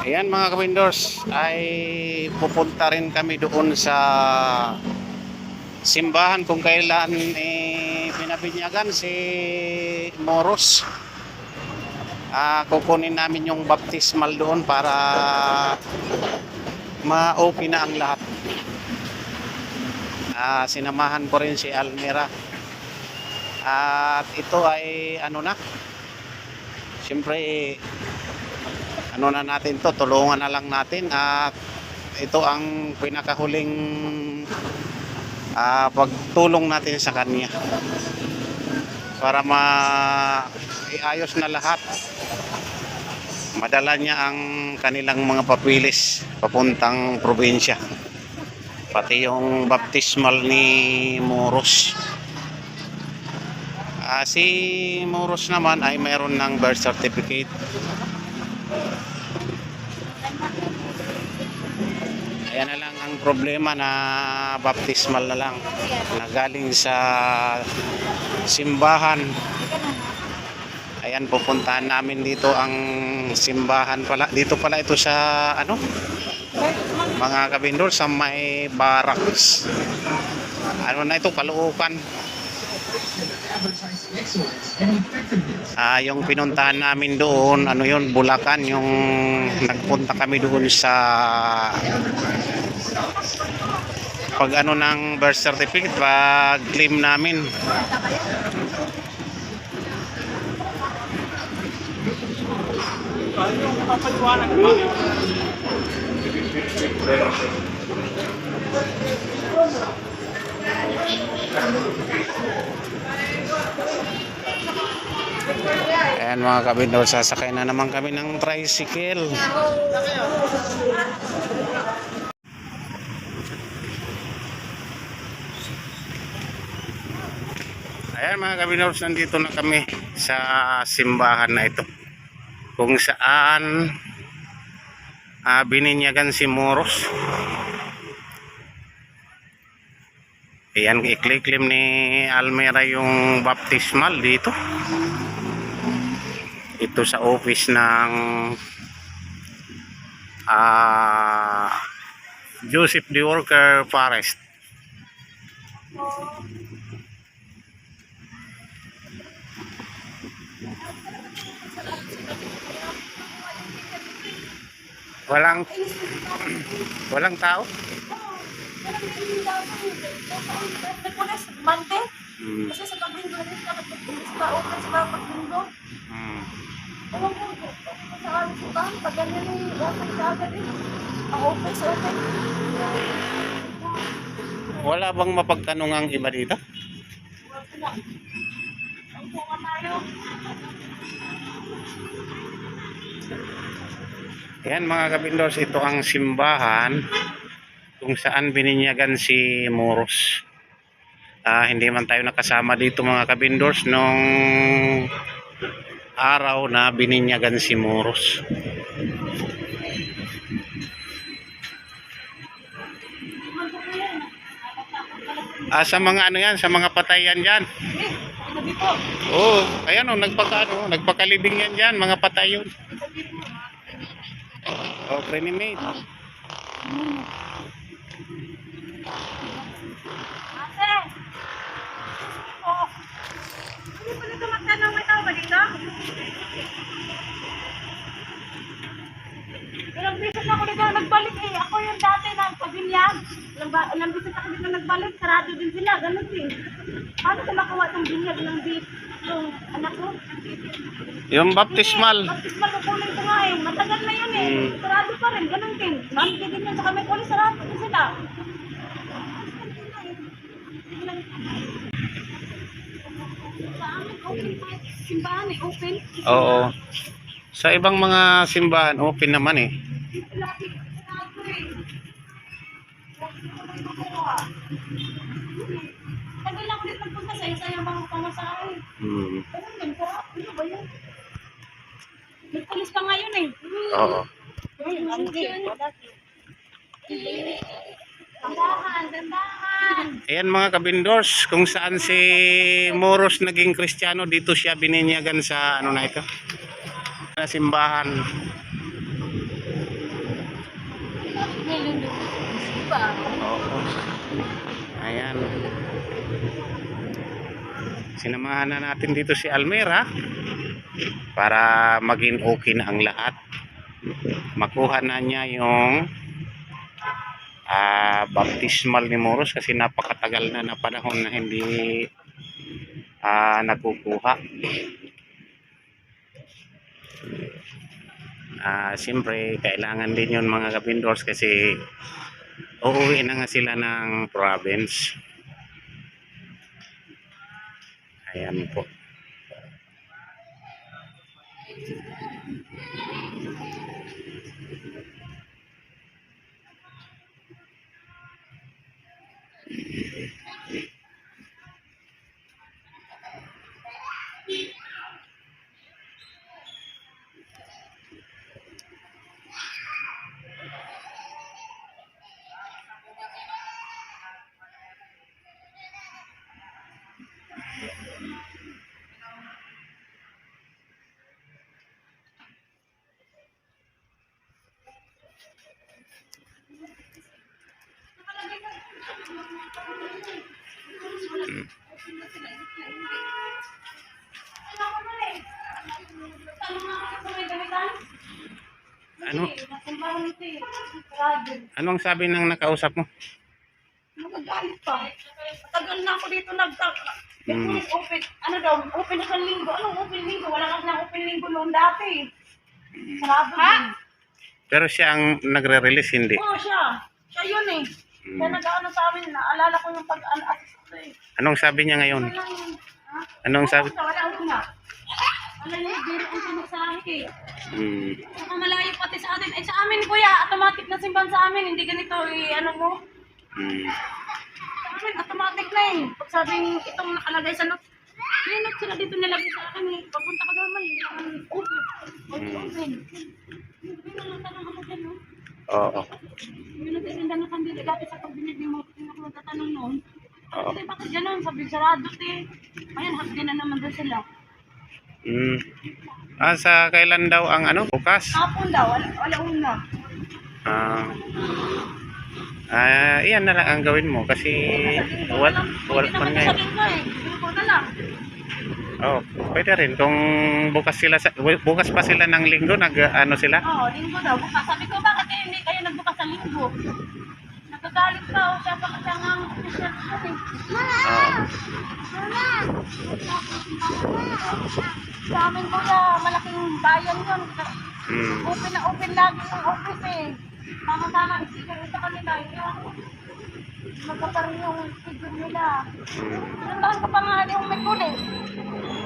Ayan mga kabindors, ay pupunta rin kami doon sa simbahan kung kailan eh, pinabinyagan si Moros. Ah, kukunin namin yung baptismal doon para ma-okay na ang lahat. Ah, sinamahan ko rin si Almira. At ito ay ano na, siyempre ano na natin to, tulungan na lang natin. At ito ang pinakahuling ah, pagtulong natin sa kanya. Para ma iayos na lahat. Madala niya ang kanilang mga papilis papuntang probinsya. Pati yung baptismal ni Moros Ah, si Moros naman ay mayroon ng birth certificate Ayan na lang ang problema na baptismal na lang na galing sa simbahan. Ayan pupuntahan namin dito ang simbahan pala. Dito pala ito sa ano? Mga kabindol sa may barracks. Ano na ito? Kaluukan. Ah, yung pinuntahan namin doon, ano yun, Bulacan, yung nagpunta kami doon sa pag ano ng birth certificate, pag claim namin. Ayan mga kabindol, sasakay na naman kami ng tricycle. Ayan mga kabindol, nandito na kami sa simbahan na ito. Kung saan ah, bininyagan si Moros. Ayan, ikliklim ni Almera yung baptismal dito ito sa office ng ah Joseph D. Worker Forest. Walang walang tao. Nagpunas, Monday. Hmm. Kasi sa pagbindo rin, nakapagpunas pa, open sa pagbindo. Ewan ko, sa amin sa bahan, pag ganyan yung open sa agad eh. Ang open sa open. Wala bang iba dito? Wala. Ang bunga tayo. Yan mga kabindors, ito ang simbahan kung saan bininyagan si Moros. Ah, hindi man tayo nakasama dito mga kabindors nung araw na bininyagan si Moros. Ah, sa mga ano yan, sa mga patayan dyan. Oo, oh, ayan o, nagpaka, ano, nagpakalibing yan dyan, mga patay yun. Oh, cremate. ate. Oh. Hindi pa nito magtanong, may tao ba dito? Ilang beses ako dito nagbalik eh. Ako yung dati na pabinyag. Ilang, ba- ilang beses ako dito nagbalik. Sarado din sila. Ganun din. Paano ko makuha itong binyag ng beef? Yung anak ko? Yung baptismal. Baptismal ko kunin ko nga eh. Matagal na yun eh. Hmm. Sarado pa rin. Ganun din. Nanti din yun sa kami kunin. Sarado din sila. Sa. Simbahan eh. Open. Oo. Sa ibang mga simbahan, open naman eh. Tagal lang ulit nagpunta sa isa yung mga pamasahe. Hmm. Ano yun? Sarap. Ano ba yun? Nagpulis pa ngayon eh. Oo. Dandahan, dandahan. Ayan mga kabindors, kung saan si Moros naging kristyano, dito siya bininyagan sa ano na ito, na simbahan. Oo. Ayan. Sinamahan na natin dito si Almera para maging okay na ang lahat. Makuha na niya yung uh, baptismal ni Moros kasi napakatagal na na panahon na hindi uh, nakukuha. Ah, siyempre, kailangan din yun mga kabindors kasi uuwi na nga sila ng province. Ayan po. Ano? Anong sabi ng nakausap mo? Magagalit pa. Matagal na ako dito nagtaka. Mm. Open, ano daw, open na sa linggo. Anong open linggo? Wala kasi na open linggo noon dati. Sarado din. Pero siya ang nagre-release, hindi. Oo, siya. Siya yun eh. Kaya Mm. nag-ano sa amin, naalala ko yung ko eh. Anong sabi niya ngayon? Anong sabi? Wala, yung biro ang sinasabi eh. Hmm. Saka malayo pati sa atin. Eh sa amin kuya, automatic na simbahan sa amin. Hindi ganito eh, ano mo. Hmm. Sa amin, automatic na eh. Pag sabing itong nakalagay sa note, may note sila dito nilagay sa akin eh. Papunta ka naman, hindi naman open. Open, open. Hindi na lang tanong ako dyan, no? Oo. Yung nagtitinda ng kandila dati sa pagbinig ng mga kuting ako nagtatanong noon. Oo. Kasi bakit ganun? Sabi sarado eh. Ngayon, hapdi na naman doon sila. Hmm. Ah, sa kailan daw ang ano? Bukas? Hapon daw, wala, wala una. Ah. Ah, iyan na lang ang gawin mo kasi wal, wal Hindi pa ngayon. eh. Oh, pwede rin kung bukas sila sa, bukas pa sila ng linggo nag ano sila? Oo, linggo daw. Bukas. Sabi ko, bakit sa linggo? Nagagalit ka o siya pa kasi ang official ko eh. Oo. Sa amin kuya, malaking bayan yun. Hmm. Open na open lagi yung office eh. Tama-tama, sticker sa kanila. Yung magkaparin yung sticker nila. Hmm. Ilang taon ka pa nga yung may kulit.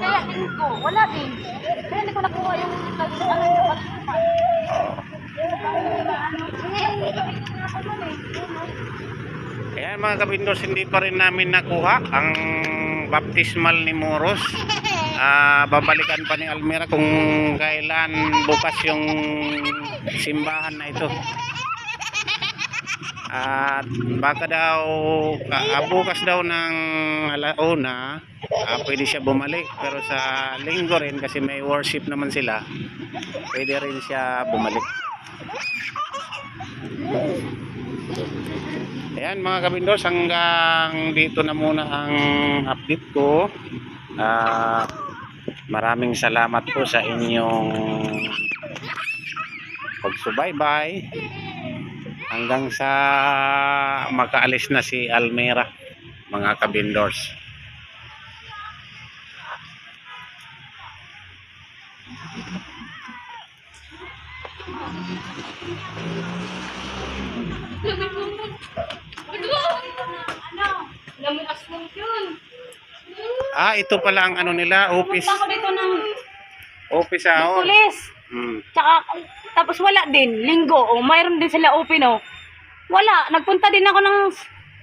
Kaya linggo, wala din. Kaya hindi ko nakuha yung ano yung pagsipan. Ayan mga kabindos, hindi pa rin namin nakuha ang baptismal ni Moros. Ah, babalikan pa ni Almira kung kailan bukas yung simbahan na ito. At baka daw, ah, bukas daw ng alauna, ah, pwede siya bumalik. Pero sa linggo rin, kasi may worship naman sila, pwede rin siya bumalik. Ayan mga kabindos, hanggang dito na muna ang update ko. Ah, maraming salamat po sa inyong pagsubaybay hanggang sa makaalis na si Almera mga kabindors. Ah, ito pala ang ano nila, office, Pumunta ako dito ng office hour. pulis. Hmm. Tsaka, tapos wala din. Linggo. O, mayroon din sila open, o. Wala. Nagpunta din ako ng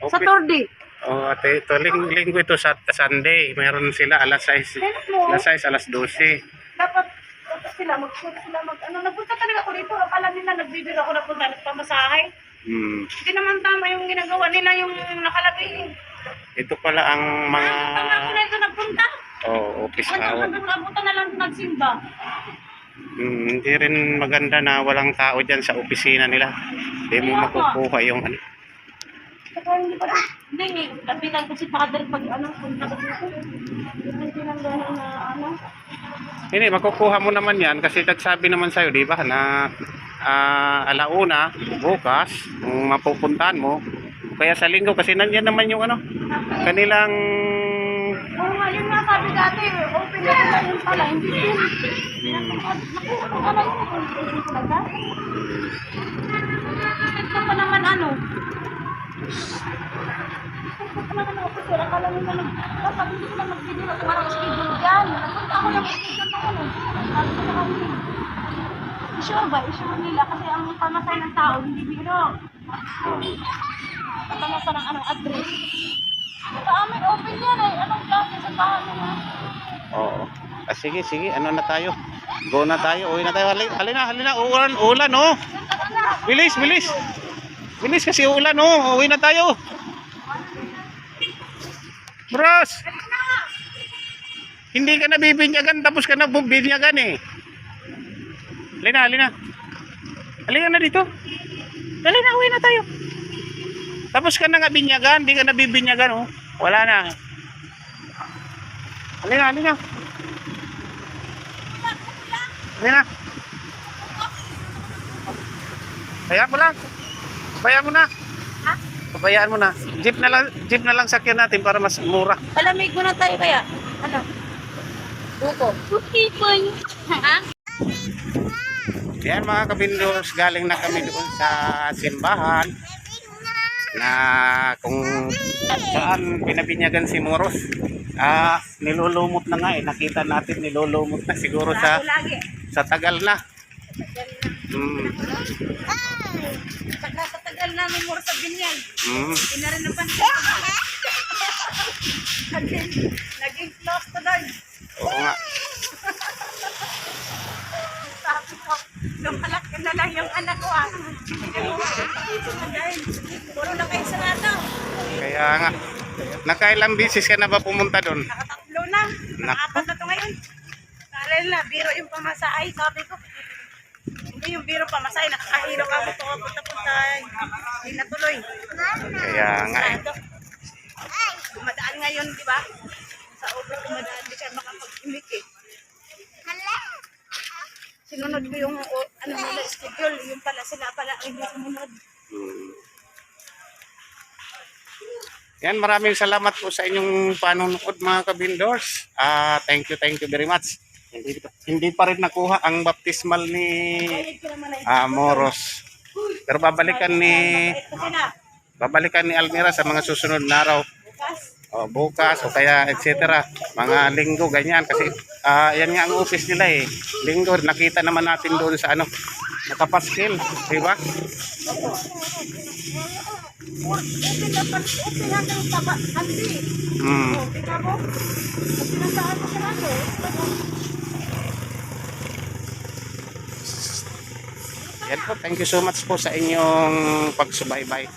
Office. Saturday. Oh, ate, ito ling linggo ito sa Sunday. Meron sila alas 6, Tingnan mo. alas 6, alas 12. Dapat, dapat sila, magpunta sila, mag, ano, nagpunta talaga ako dito. Akala nila, nagbibiro ako napunta, nagpamasahe. Hmm. Hindi naman tama yung ginagawa nila, yung nakalagay. Ito pala ang mga Tama na ito nagpunta. oh, office hour. hanggang napunta na lang nagsimba. Hmm, hindi rin maganda na walang tao dyan sa opisina nila. Hindi mo makukuha yung ano. Saka hindi pa Hindi, eh. Kapitan ko si father pag ano, punta ko dito. Hindi tinanggahan na ano. Hindi, makukuha mo naman yan kasi nagsabi naman sa'yo, di ba, na ah, alauna, bukas, mapupuntahan mo. Kaya sa linggo, kasi nandiyan naman yung ano, kanilang, Oo nga, yun nga sabi dati, open na pala yun pala, hindi din. Nakuha ko pala yun, open talaga. Ito pa naman ano. Ito pa naman ako, sir, akala nila nag... Sabi hindi ko na mag-video, parang schedule dyan. Napunta ako ng schedule na ano. Sabi ko na kami, Sure ba? Sure nila kasi ang pamasay ng tao, hindi biro. Pamasay ng anong address. Sa amin, open yan eh. Anong klase sa bahay na? oo. Ah, sige, sige, ano na tayo? Go na tayo, uwi na tayo. Halina, halina, halina, ulan, ulan, oh. Bilis, bilis. Bilis kasi ulan, oh. Uwi na tayo. Bros! Hindi ka nabibinyagan tapos ka nabibinyagan eh. Halina, halina. Halina na dito. Dali na, uwi na tayo. Tapos ka na nga binyagan, hindi ka nabibinyagan, oh. Wala na. Halina, halina. Halina. Hayaan mo lang. Bayaan mo na. Ha? Pabayaan mo na. Jeep na lang, jeep na lang sakyan natin para mas mura. Palamig muna tayo kaya. Ano? Buko. Po. Ha? Yan mga kabindors, galing na kami doon sa simbahan na kung saan pinabinyagan si Moros. Ah, nilulumot na nga eh. Nakita natin nilulumot na siguro sa sa tagal na. Mm, Pag nasa tagal namin mura sa binyan, mm. hindi na rin napansin. naging, naging close to doon. Oo nga. Sabi ko, lumalaki na lang yung anak ko ah. Dahil, puro lang kayo sarado. Kaya nga. Nakailang bisis ka na ba pumunta doon? Nakatatlo na. Nak- Nakaapat na to ngayon. Kala na, biro yung pamasaay. Sabi ko, hindi yung biro pamasaay. Nakakahiro ka mo to. Punta-punta. Hindi natuloy. Kaya nga eh. Dumadaan ngayon, di ba? Sa upo dumadaan, di siya makapag-imik eh. Sinunod ko yung ano schedule, yung pala sila pala ang hindi sumunod. Mm. Yan, maraming salamat po sa inyong panonood mga kabindors. Ah, thank you, thank you very much. Hindi, hindi pa rin nakuha ang baptismal ni ah, Moros. Pero babalikan ni babalikan ni Almira sa mga susunod na araw. O bukas o kaya etc. Mga linggo ganyan kasi ah, yan nga ang office nila eh. Linggo nakita naman natin doon sa ano nakapaskil, di ba? Open na pa, open hanggang taba, handi. Mm. O, tingnan mo. Pag pinasaan mo siya nato, Yan po, thank you so much po sa inyong pagsubaybay.